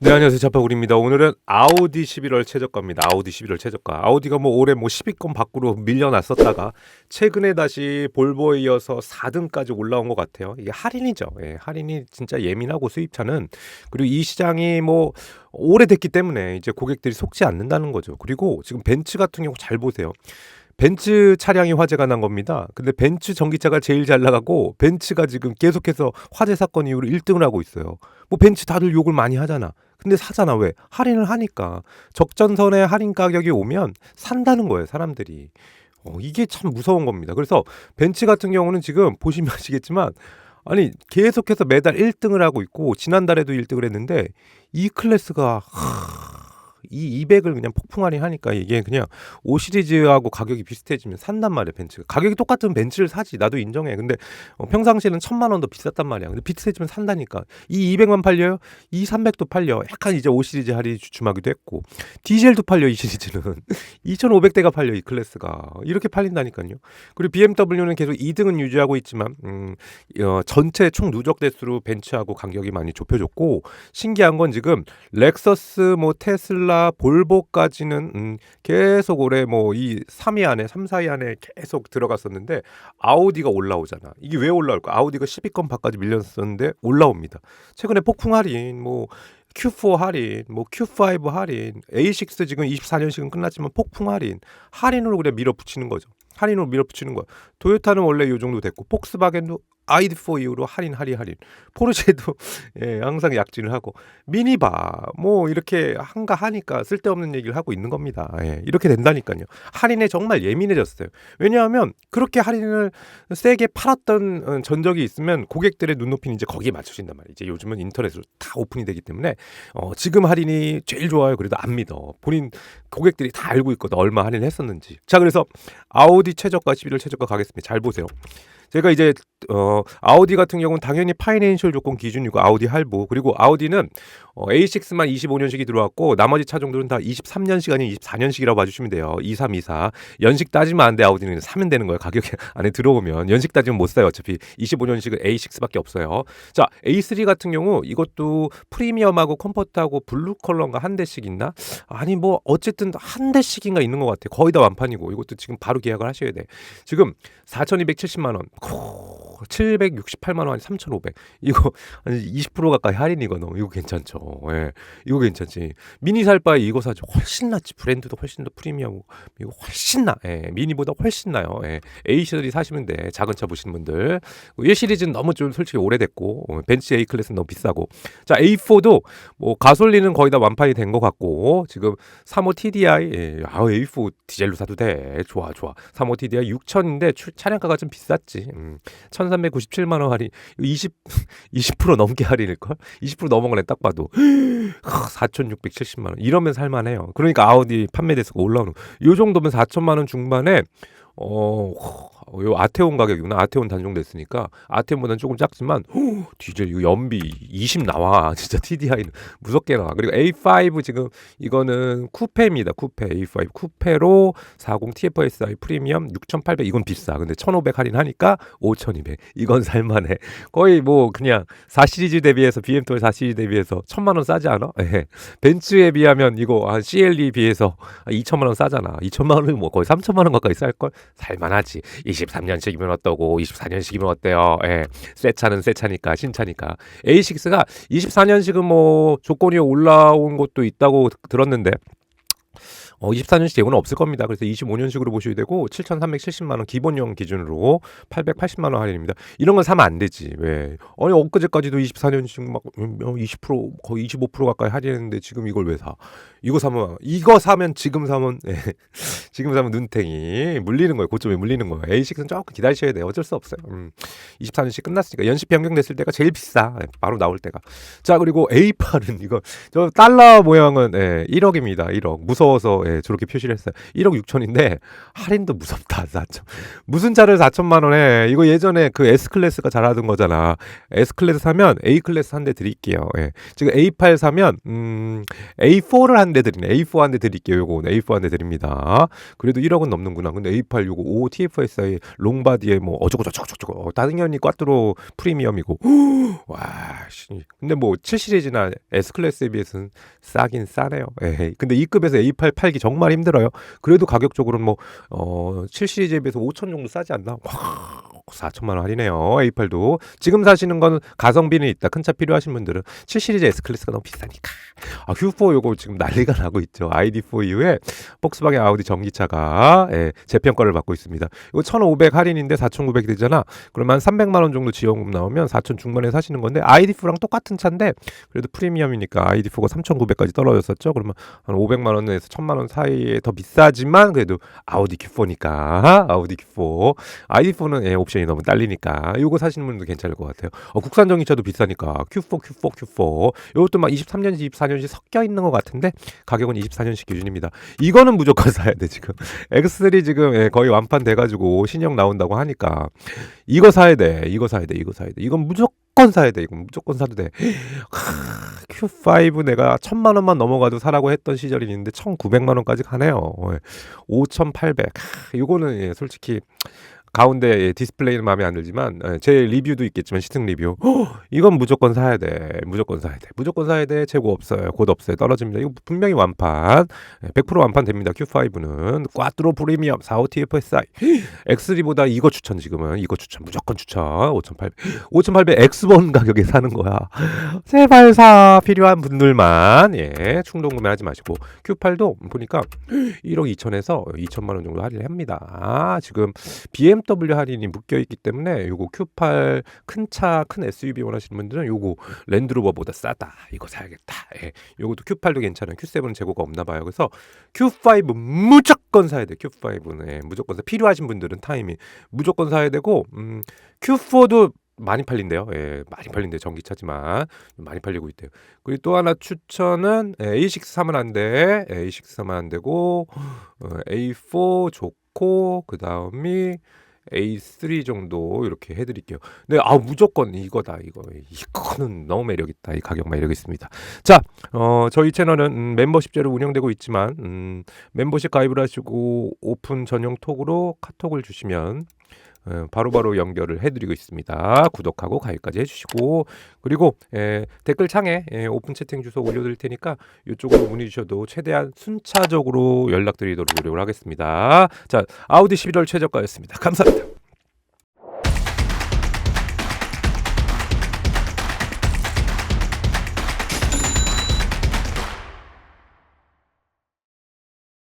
네 안녕하세요 자파구리입니다. 오늘은 아우디 11월 최저가입니다. 아우디 11월 최저가. 아우디가 뭐 올해 뭐 10위권 밖으로 밀려났었다가 최근에 다시 볼보에 이어서 4등까지 올라온 것 같아요. 이게 할인이죠. 예, 할인이 진짜 예민하고 수입차는 그리고 이 시장이 뭐 오래됐기 때문에 이제 고객들이 속지 않는다는 거죠. 그리고 지금 벤츠 같은 경우 잘 보세요. 벤츠 차량이 화재가 난 겁니다. 근데 벤츠 전기차가 제일 잘 나가고 벤츠가 지금 계속해서 화재 사건 이후로 1등을 하고 있어요. 뭐 벤츠 다들 욕을 많이 하잖아. 근데 사잖아 왜? 할인을 하니까 적전선의 할인 가격이 오면 산다는 거예요 사람들이. 어, 이게 참 무서운 겁니다. 그래서 벤츠 같은 경우는 지금 보시면 아시겠지만 아니 계속해서 매달 1등을 하고 있고 지난달에도 1등을 했는데 이 클래스가 하, 이 200을 그냥 폭풍 할인하니까 이게 그냥 5 시리즈하고 가격이 비슷해지면 산단 말이야 벤츠가. 가격이 똑같은 벤츠를 사지. 나도 인정해. 근데 어, 평상시에는 천만 원 더 비쌌단 말이야. 근데 비슷해지면 산다니까. 이 200만 팔려요? 이 300도 팔려. 약간 이제 5 시리즈 할인이 주춤하기도 했고. 디젤도 팔려 이 시리즈는. 2,500대가 팔려 이 클래스가. 이렇게 팔린다니까요. 그리고 BMW는 계속 2등은 유지하고 있지만 음, 어, 전체 총 누적 대수로 벤츠하고 간격이 많이 좁혀졌고 신기한 건 지금 렉서스 뭐 테슬라 볼보까지는 음, 계속 올해 뭐 이 3위 안에 3, 4위 안에 계속 들어갔었는데 아우디가 올라오잖아. 이게 왜 올라올까? 아우디가 10위권 밖까지 밀렸었는데 올라옵니다. 최근에 폭풍 할인 뭐 Q4 할인, 뭐 Q5 할인, A6 지금 24년씩은 끝났지만 폭풍 할인, 할인으로 그냥 밀어붙이는 거죠. 할인으로 밀어붙이는 거야. 도요타는 원래 요 정도 됐고, 폭스바겐도 아이드4 이후로 할인, 할인, 할인. 포르쉐도 예, 항상 약진을 하고, 미니바 뭐 이렇게 한가 하니까 쓸데없는 얘기를 하고 있는 겁니다. 예, 이렇게 된다니까요. 할인에 정말 예민해졌어요. 왜냐하면 그렇게 할인을 세게 팔았던 어, 전적이 있으면 고객들의 눈높이는 이제 거기에 맞추신단 말이에요. 이제 요즘은 인터넷으로 다 오픈이 되기 때문에 어, 지금 할인이 제일 좋아요. 그래도 안 믿어. 본인 고객들이 다 알고 있거든. 얼마 할인했었는지. 자, 그래서 아우디 최저가 11월 최저가 가겠습니다. 잘 보세요. 제가 이제 어 아우디 같은 경우는 당연히 파이낸셜 조건 기준이고 아우디 할부 그리고 아우디는 어, A6만 25년식이 들어왔고 나머지 차종들은 다 23년식 아니면 24년식이라고 봐주시면 돼요. 2324 연식 따지면 안 돼. 아우디는 사면 되는 거예요. 가격이 안에 들어오면 연식 따지면 못 사요. 어차피 25년식은 A6밖에 없어요. 자 A3 같은 경우 이것도 프리미엄하고 컴포트하고 블루 컬러인가 한 대씩 있나? 아니 뭐 어쨌든 한 대씩인가 있는 것 같아. 거의 다 완판이고 이것도 지금 바로 계약을 하셔야 돼. 지금 4,270만 원. 哭。 768만 원, 3,500. 이거 한 20% 가까이 할인이거든. 이거 괜찮죠. 예. 이거 괜찮지. 미니 살 바에 이거 사죠. 훨씬 낫지. 브랜드도 훨씬 더 프리미엄고 이거 훨씬 나. 예. 미니보다 훨씬 나요. 예. A 시리즈 사시면 돼. 작은 차 보시는 분들. 1 시리즈는 너무 좀 솔직히 오래됐고 어, 벤츠 A 클래스는 너무 비싸고. 자, A4도 뭐 가솔린은 거의 다 완판이 된 것 같고 지금 35 TDI 예. 아, A4 디젤로 사도 돼. 좋아, 좋아. 35 TDI 6천인데 차량가가 좀 비쌌지. 음. 1397만 원 할인 20 20% 넘게 할인일 걸? 20% 넘은 거네 딱 봐도 4,670만 원 이러면 살만해요. 그러니까 아우디 판매 대수가 올라오는 요 정도면 4천만 원 중반에 어, 요 아테온 가격이구나. 아테온 단종됐으니까 아테온보다는 조금 작지만 후, 디젤 이거 연비 20 나와. 진짜 TDI는 무섭게 나와. 그리고 A5 지금 이거는 쿠페입니다. 쿠페 A5 쿠페로 40 TFSI 프리미엄 6,800 이건 비싸. 근데 1,500 할인하니까 5,200. 이건 살만해. 거의 뭐 그냥 4 시리즈 대비해서 BMW 4 시리즈 대비해서 1,000만 원 싸지 않아? 예. 벤츠에 비하면 이거 한 CLE 비해서 2천만 원 싸잖아. 2천만 원은 뭐 거의 3천만 원 가까이 쌀 걸. 살만하지. 23년식이면 어떠고 24년식이면 어때요? 예. 새 차는 새 차니까 신차니까. A6가 24년식은 뭐 조건이 올라온 것도 있다고 들었는데 어, 24년식 예고는 없을 겁니다. 그래서 25년식으로 보셔야 되고 7,370만 원 기본형 기준으로 880만 원 할인입니다. 이런 건 사면 안 되지. 왜? 아니 엊그제까지도 24년식 막 20% 거의 25% 가까이 할인했는데 지금 이걸 왜 사? 이거 사면 이거 사면 지금 사면 네. 지금 사면 눈탱이 물리는 거예요. 고점에 물리는 거예요. A6는 조금 기다리셔야 돼요. 어쩔 수 없어요. 음. 24년씩 끝났으니까 연식 변경됐을 때가 제일 비싸. 네, 바로 나올 때가. 자 그리고 A8은 이거 저 달러 모양은 네, 1억입니다. 1억 무서워서 예, 저렇게 표시를 했어요. 1억 6천인데 할인도 무섭다. 4천. 무슨 차를 4천만 원에 이거 예전에 그 S 클래스가 잘하던 거잖아. S 클래스 사면 A 클래스 한 대 드릴게요. 예. 지금 A8 사면 음, A4를 한 대 드리네. A4 한 대 드릴게요. 요거 A4 한 대 드립니다. 그래도 1억은 넘는구나. 근데 A8 요거 5 TFSI 롱바디에 뭐 어쩌고 저쩌고 저쩌고 어, 당연히 꽈트로 프리미엄이고 와 씨. 근데 뭐 7 시리즈나 S 클래스에 비해서는 싸긴 싸네요. 에이. 근데 이 급에서 A8 팔기 정말 힘들어요. 그래도 가격적으로는 뭐 어 7 시리즈에 비해서 5천 정도 싸지 않나? 와, 4천만 원 할인해요. A8도 지금 사시는 건 가성비는 있다. 큰 차 필요하신 분들은 7 시리즈 S 클래스가 너무 비싸니까. 아, Q4 요거 지금 난리가 나고 있죠. ID4 이후에 폭스바겐 아우디 전기차가 예, 재평가를 받고 있습니다. 이거 1,500 할인인데 4,900이 되잖아. 그러면 한 300만 원 정도 지원금 나오면 4,000 중반에 사시는 건데 ID4랑 똑같은 차인데 그래도 프리미엄이니까 ID4가 3,900까지 떨어졌었죠. 그러면 한 500만 원에서 1,000만 원 사이에 더 비싸지만 그래도 아우디 Q4니까 아우디 Q4 ID4는 예, 옵션 이 너무 딸리니까 이거 사시는 분도 괜찮을 것 같아요. 어, 국산 전기차도 비싸니까 Q4, Q4, Q4 이것도 막 23년식, 24년식 섞여 있는 것 같은데 가격은 24년식 기준입니다. 이거는 무조건 사야 돼 지금. X3 지금 예, 거의 완판 돼가지고 신형 나온다고 하니까 이거 사야 돼. 이거 사야 돼. 이거 사야 돼. 이건 무조건 사야 돼. 이건 무조건 사도 돼. 하, Q5 내가 천만 원만 넘어가도 사라고 했던 시절이 있는데 1,900만 원까지 가네요. 5,800. 하, 이거는 예, 솔직히 가운데 예, 디스플레이는 마음에 안 들지만 예, 제 리뷰도 있겠지만 시승 리뷰. 허, 이건 무조건 사야 돼. 무조건 사야 돼. 무조건 사야 돼. 재고 없어요. 곧 없어요. 떨어집니다. 이거 분명히 완판. 예, 100% 완판 됩니다. Q5는. 꽈트로 프리미엄 45 TFSI X3보다 이거 추천 지금은. 이거 추천. 무조건 추천. 5,800 5,800 X1 가격에 사는 거야. 제발 사. 필요한 분들만. 예 충동 구매하지 마시고. Q8도 보니까 1억 2천에서 2천만 원 정도 할인을 합니다. 아, 지금 BMW 할인이 묶여 있기 때문에 요거 Q8 큰 차 큰 SUV 원하시는 분들은 요거 랜드로버보다 싸다 이거 사야겠다 예. 요것도 Q8도 괜찮아요 Q7은 재고가 없나 봐요 그래서 Q5 무조건 사야 돼 Q5는 예, 무조건 사 필요하신 분들은 타이밍 무조건 사야 되고 음, Q4도 많이 팔린대요. 예, 많이 팔린대요. 전기차지만 많이 팔리고 있대요. 그리고 또 하나 추천은 예, A6 사면 안 돼. 예, A6 사면 안 되고 어, A4 좋고 그 다음이 A3 정도 이렇게 해드릴게요. 네, 아 무조건 이거다 이거 이거는 너무 매력 있다 이 가격 매력 있습니다. 자, 어 저희 채널은 음, 멤버십제로 운영되고 있지만 음, 멤버십 가입을 하시고 오픈 전용 톡으로 카톡을 주시면 어, 바로 바로 연결을 해드리고 있습니다. 구독하고 가입까지 해주시고 그리고 에, 댓글 창에 에, 오픈 채팅 주소 올려드릴 테니까 이쪽으로 문의 주셔도 최대한 순차적으로 연락드리도록 노력을 하겠습니다. 자 아우디 11월 최저가였습니다. 감사합니다.